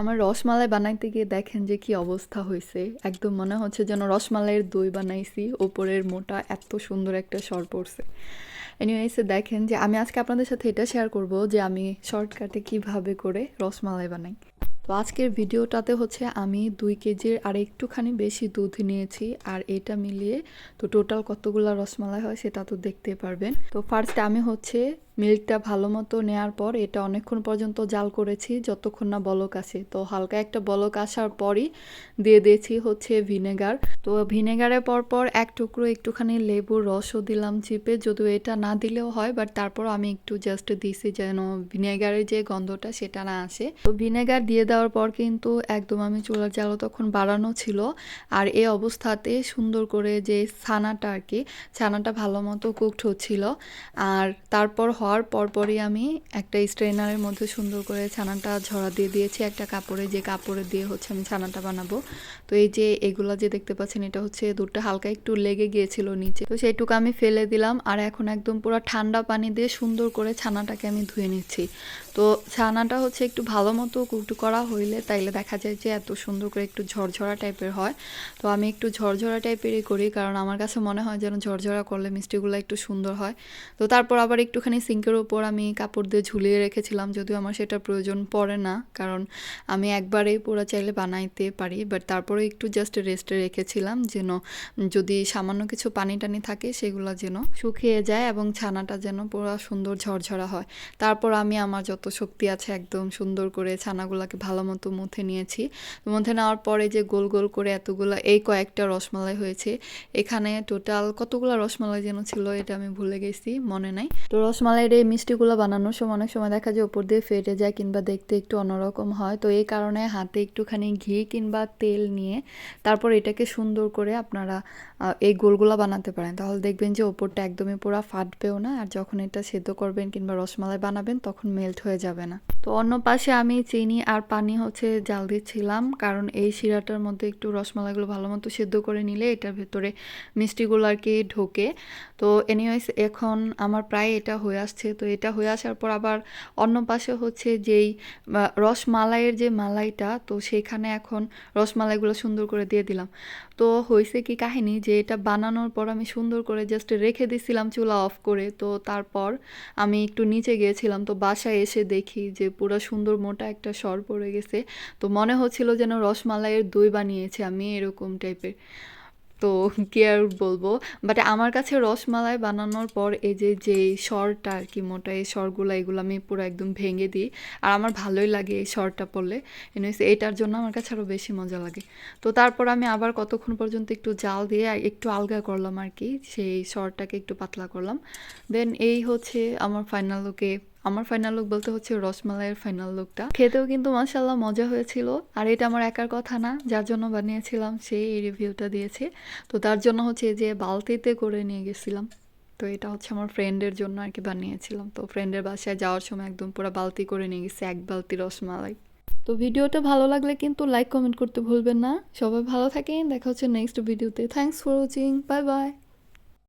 আমার রসমালাই বানাইতে গিয়ে দেখেন যে কি অবস্থা হয়েছে একদম মনে হচ্ছে যেন রসমালাইয়ের দই বানাইছি, ওপরের মোটা এত সুন্দর একটা সর পড়ছে। এনিওয়েসে দেখেন যে আমি আজকে আপনাদের সাথে এটা শেয়ার করব যে আমি শর্টকাটে কীভাবে করে রসমালাই বানাই। তো আজকের ভিডিওটাতে হচ্ছে আমি দুই কেজির আর একটুখানি বেশি দুধ নিয়েছি আর এটা মিলিয়ে তো টোটাল কতগুলো রসমালাই হয় সেটা তো দেখতে পারবেন। তো ফার্স্টে আমি হচ্ছে মিল্কটা ভালো মতো নেওয়ার পর এটা অনেকক্ষণ পর্যন্ত জাল করেছি, যতক্ষণ না বলক আসে তো হালকা একটা বলক আসার পরই দিয়ে দিয়েছি হচ্ছে ভিনেগার। তো ভিনেগারের পর পর এক টুকরো একটুখানি লেবুর রসও দিলাম চিপে, যদিও এটা না দিলেও হয় বাট তারপর আমি একটু জাস্ট দিছি যেন ভিনেগারের যে গন্ধটা সেটা না আসে। তো ভিনেগার দিয়ে দেওয়ার পর কিন্তু একদম আমি চুলার জালও তখন বাড়ানো ছিল। আর এই অবস্থাতে সুন্দর করে যে ছানাটা আর কি, ছানাটা ভালো মতো কুকড হচ্ছিল। আর তারপর হওয়ার পরপরই আমি একটা স্ট্রেনারের মধ্যে সুন্দর করে ছানাটা ঝরা দিয়ে দিয়েছি, একটা কাপড়ে। যে কাপড়ে দিয়ে হচ্ছে আমি ছানাটা বানাবো। তো এই যে এগুলো যে দেখতে পাচ্ছেন, এটা হচ্ছে দুধটা হালকা একটু লেগে গিয়েছিল নিচে। তো সেইটুকু আমি ফেলে দিলাম আর এখন একদম পুরো ঠান্ডা পানি দিয়ে সুন্দর করে ছানাটাকে আমি ধুয়ে নিচ্ছি। তো ছানাটা হচ্ছে একটু ভালো মতো কুকটু করা হইলে তাইলে দেখা যায় যে এত সুন্দর করে একটু ঝরঝরা টাইপের হয়। তো আমি একটু ঝরঝরা টাইপেরই করি, কারণ আমার কাছে মনে হয় যেন ঝরঝরা করলে মিষ্টিগুলো একটু সুন্দর হয়। তো তারপর আবার একটুখানি সিঙ্কের ওপর আমি কাপড় দিয়ে ঝুলিয়ে রেখেছিলাম, যদিও আমার সেটা প্রয়োজন পড়ে না, কারণ আমি একবারেই পুরো চাইলে বানাইতে পারি বাট তারপরে একটু জাস্ট রেস্টে রেখেছিলাম যেন যদি সামান্য কিছু পানি টানি থাকে সেগুলো যেন শুকিয়ে যায় এবং ছানাটা যেন পুরো সুন্দর ঝরঝরা হয়। তারপর আমি আমার যত শক্তি আছে একদম সুন্দর করে ছানাগুলোকে ভালো মতো মুথে নিয়েছি। মুথে নেওয়ার পরে যে গোল গোল করে এতগুলো, এই কয়েকটা রসমালাই হয়েছে, এখানে টোটাল কতগুলো রসমালাই যেন ছিল এটা আমি ভুলে গেছি, মনে নাই। তো রসমালাইয়ের এই মিষ্টিগুলো বানানোর সময় অনেক সময় দেখা যায় উপর দিয়ে ফেটে যায় কিংবা দেখতে একটু অন্যরকম হয়। তো এই কারণে হাতে একটুখানি ঘি কিংবা তেল নিয়ে তারপর এটাকে সুন্দর করে আপনারা এই গোলগুলো বানাতে পারেন। তাহলে দেখবেন যে ওপরটা একদমই পুরো ফাটবেও না আর যখন এটা সেদ্ধ করবেন কিংবা রসমালাই বানাবেন তখন মেল্ট হয়ে যাবে না। তো অন্য পাশে আমি চিনি আর পানি হচ্ছে জাল দিচ্ছিলাম কারণ এই শিরাটার মধ্যে একটু রসমালাইগুলো ভালো মতো সেদ্ধ করে নিলে এটার ভেতরে মিষ্টিগুলো আর কি ঢোকে। তো এনিওয়েজ এখন আমার প্রায় এটা হয়ে আসছে। তো এটা হয়ে আসার পর আবার অন্য পাশে হচ্ছে যেই রসমালাইয়ের যে মালাইটা, তো সেখানে এখন রসমালাইগুলো সুন্দর করে দিয়ে দিলাম। তো হয়েছে কি কাহিনী যে এটা বানানোর পর আমি সুন্দর করে জাস্ট রেখে দিছিলাম চুলা অফ করে। তো তারপর আমি একটু নিচে গিয়েছিলাম, তো বাসায় এসে দেখি যে পুরো সুন্দর মোটা একটা সর পড়ে গেছে। তো মনে হচ্ছিল যেন রসমালাইয়ের দই বানিয়েছে আমি, এরকম টাইপের তো কি আর বলব? বাট আমার কাছে রসমালাই বানানোর পর এই যে যে স্বরটা আর কি মোটা, এই স্বরগুলো, এগুলো আমি পুরো একদম ভেঙে দিই। আর আমার ভালোই লাগে এই স্বরটা পড়লে। এনিওয়েজ এটার জন্য আমার কাছে আরও বেশি মজা লাগে। তো তারপর আমি আবার কতক্ষণ পর্যন্ত একটু জাল দিয়ে একটু আলগা করলাম আর কি সেই স্বরটাকে একটু পাতলা করলাম। দেন এই হচ্ছে আমার ফাইনাল লুকে আমার ফাইনাল লুক বলতে হচ্ছে রসমালাইয়ের ফাইনাল লুকটা খেতেও কিন্তু মাসাল্লাহ মজা হয়েছিল। আর এটা আমার একার কথা না, যার জন্য বানিয়েছিলাম সেই রিভিউটা দিয়েছে। তো তার জন্য হচ্ছে যে বালতিতে করে নিয়ে গেছিলাম। তো এটা হচ্ছে আমার ফ্রেন্ডের জন্য আর কি বানিয়েছিলাম। তো ফ্রেন্ডের বাসায় যাওয়ার সময় একদম পুরো বালতি করে নিয়ে গেছি, এক বালতি রসমালাই। তো ভিডিওটা ভালো লাগলে কিন্তু লাইক কমেন্ট করতে ভুলবেন না। সবাই ভালো থাকেন, দেখা হচ্ছে নেক্সট ভিডিওতে thanks for watching bye bye